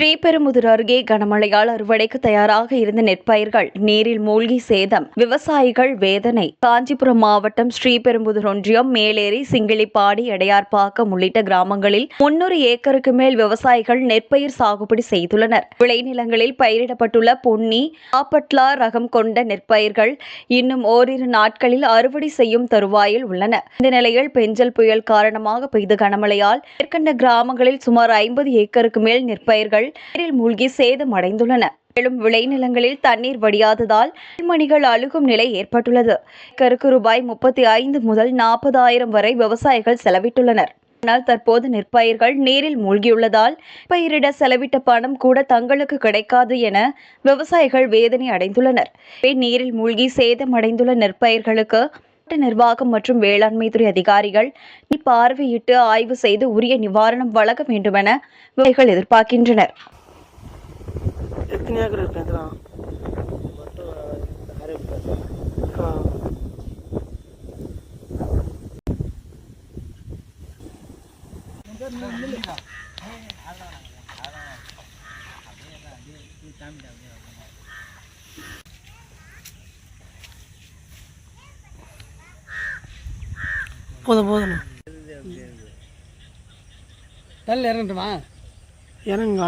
ஸ்ரீபெரும்புதூர் அருகே கனமழையால் அறுவடைக்கு தயாராக இருந்த நெற்பயிர்கள் நீரில் மூழ்கி சேதம் விவசாயிகள் வேதனை. காஞ்சிபுரம் மாவட்டம் ஸ்ரீபெரும்புதூர் ஒன்றியம் மேலேரி சிங்கிளிப்பாடி எடையார்பாக்கம் உள்ளிட்ட கிராமங்களில் முன்னூறு ஏக்கருக்கு மேல் விவசாயிகள் நெற்பயிர் சாகுபடி செய்துள்ளனர். விளைநிலங்களில் பயிரிடப்பட்டுள்ள பொன்னி ஆப்பட்லா ரகம் கொண்ட நெற்பயிர்கள் இன்னும் ஓரிரு நாட்களில் அறுவடை செய்யும் தருவாயில் உள்ளன. இந்த நிலையில் பெஞ்சல் புயல் காரணமாக பெய்த கனமழையால் மேற்கண்ட கிராமங்களில் சுமார் ஐம்பது ஏக்கருக்கு மேல் நெற்பயிர்கள் நீரில் மூழ்கி சேதமடைந்துள்ளன மேலும் விளைநிலங்களில் தண்ணீர் வடியாததால் மணிகள் அழுகும் நிலை ஏற்பட்டுள்ளது. கருக்கு ரூபாய் முப்பத்தி ஐந்து முதல் நாற்பதாயிரம் வரை விவசாயிகள் செலவிட்டுள்ளனர். ஆனால் தற்போது நெற்பயிர்கள் நீரில் மூழ்கியுள்ளதால் பயிரிட செலவிட்ட பணம் கூட தங்களுக்கு கிடைக்காது என விவசாயிகள் வேதனை அடைந்துள்ளனர். நீரில் மூழ்கி சேதமடைந்துள்ள நெற்பயிர்களுக்கு மாவட்ட நிர்வாகம் மற்றும் வேளாண்மை துறை அதிகாரிகள் பார்வையிட்டு ஆய்வு செய்து உரிய நிவாரணம் வழங்க வேண்டுமென விவசாயிகள் எதிர்பார்க்கின்றனர். போதும் போதும் தள்ள இறங்கட்டுமா? இறங்குங்க.